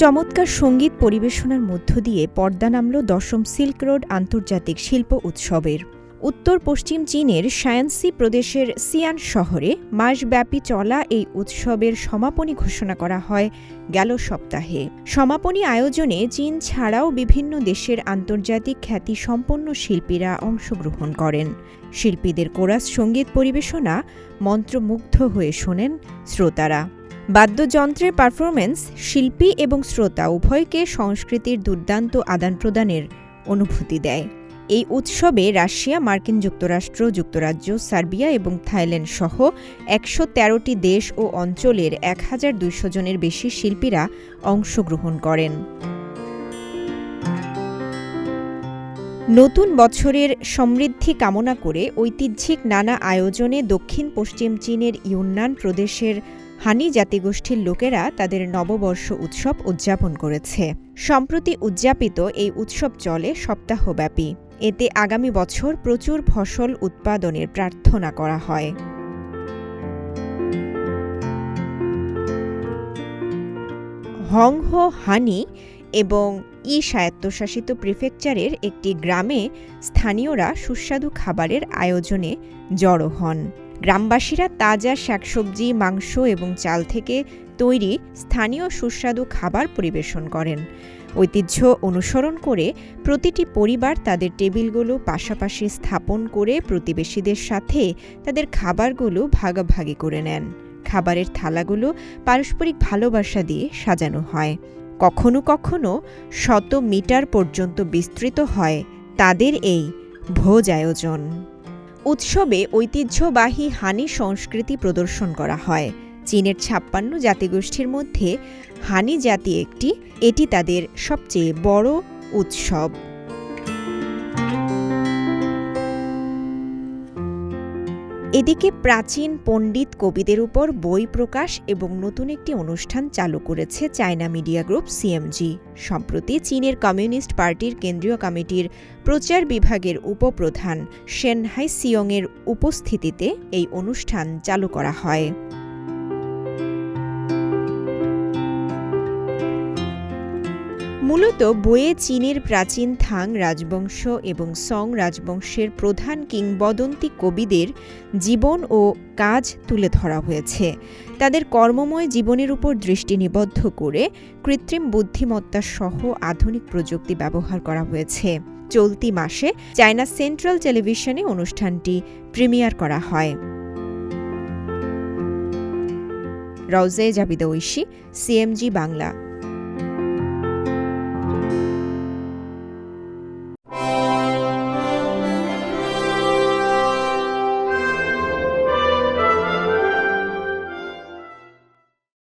চমৎকার সংগীত পরিবেশনার মধ্য দিয়ে পর্দা নামল দশম সিল্ক রোড আন্তর্জাতিক শিল্প উৎসবের। উত্তর পশ্চিম চীনের শায়ানসি প্রদেশের সিয়ান শহরে মাসব্যাপী চলা এই উৎসবের সমাপনী ঘোষণা করা হয় গেল সপ্তাহে। সমাপনী আয়োজনে চীন ছাড়াও বিভিন্ন দেশের আন্তর্জাতিক খ্যাতি সম্পন্ন শিল্পীরা অংশগ্রহণ করেন। শিল্পীদের কোরাস সংগীত পরিবেশনা মন্ত্রমুগ্ধ হয়ে শোনেন শ্রোতারা। বাদ্যযন্ত্রের পারফরমেন্স শিল্পী এবং শ্রোতা উভয়কে সংস্কৃতির দুর্দান্ত আদান প্রদানের অনুভূতি দেয়। এই উৎসবে রাশিয়া, মার্কিন যুক্তরাষ্ট্র, যুক্তরাজ্য, সার্বিয়া এবং থাইল্যান্ড সহ একশো তেরোটি দেশ ও অঞ্চলের এক হাজার দুইশো জনের বেশি শিল্পীরা অংশগ্রহণ করেন। নতুন বছরের সমৃদ্ধি কামনা করে ঐতিহ্যিক নানা আয়োজনে দক্ষিণ পশ্চিম চীনের ইউন্নান প্রদেশের হানি জাতিগোষ্ঠীর লোকেরা তাদের নববর্ষ উৎসব উদযাপন করেছে। সম্প্রতি উদযাপিত এই উৎসব চলে সপ্তাহব্যাপী। এতে আগামী বছর প্রচুর ফসল উৎপাদনের প্রার্থনা করা হয়। হং হংহো হানি এবং ই স্বায়ত্তশাসিত প্রিফেকচারের একটি গ্রামে স্থানীয়রা সুস্বাদু খাবারের আয়োজনে জড়ো হন। গ্রামবাসীরা তাজা শাকসবজি, মাংস এবং চাল থেকে তৈরি স্থানীয় সুস্বাদু খাবার পরিবেশন করেন। ঐতিহ্য অনুসরণ করে প্রতিটি পরিবার তাদের টেবিলগুলো পাশাপাশি স্থাপন করে প্রতিবেশীদের সাথে তাদের খাবারগুলো ভাগাভাগি করে নেন। খাবারের থালাগুলো পারস্পরিক ভালোবাসা দিয়ে সাজানো হয়। কখনো কখনো শত মিটার পর্যন্ত বিস্তৃত হয়। তাদের এই ভোজ আয়োজন। উৎসবে ঐতিহ্যবাহী হানি সংস্কৃতি প্রদর্শন করা হয়। চীনের ছাপ্পান্ন জাতিগোষ্ঠীর মধ্যে হানি জাতি একটি। এটি তাদের সবচেয়ে বড় উৎসব। এদিকে প্রাচীন পণ্ডিত কবিদের উপর বই প্রকাশ এবং নতুন একটি অনুষ্ঠান চালু করেছে চায়না মিডিয়া গ্রুপ সিএমজি। সম্প্রতি চীনের কমিউনিস্ট পার্টির কেন্দ্রীয় কমিটির প্রচার বিভাগের উপপ্রধান শেনহাই সিয়ংয়ের উপস্থিতিতে এই অনুষ্ঠান চালু করা হয়। মূলত বইয়ে চীনের প্রাচীন থাং রাজবংশ এবং সং রাজবংশের প্রধান কিংবদন্তি কবিদের জীবন ও কাজ তুলে ধরা হয়েছে। তাদের কর্মময় জীবনের উপর দৃষ্টি নিবদ্ধ করে কৃত্রিম বুদ্ধিমত্তা সহ আধুনিক প্রযুক্তি ব্যবহার করা হয়েছে। চলতি মাসে চায়না সেন্ট্রাল টেলিভিশনে অনুষ্ঠানটি প্রিমিয়ার করা হয়। রওজে জাবিদা ঐশী, সিএমজি বাংলা।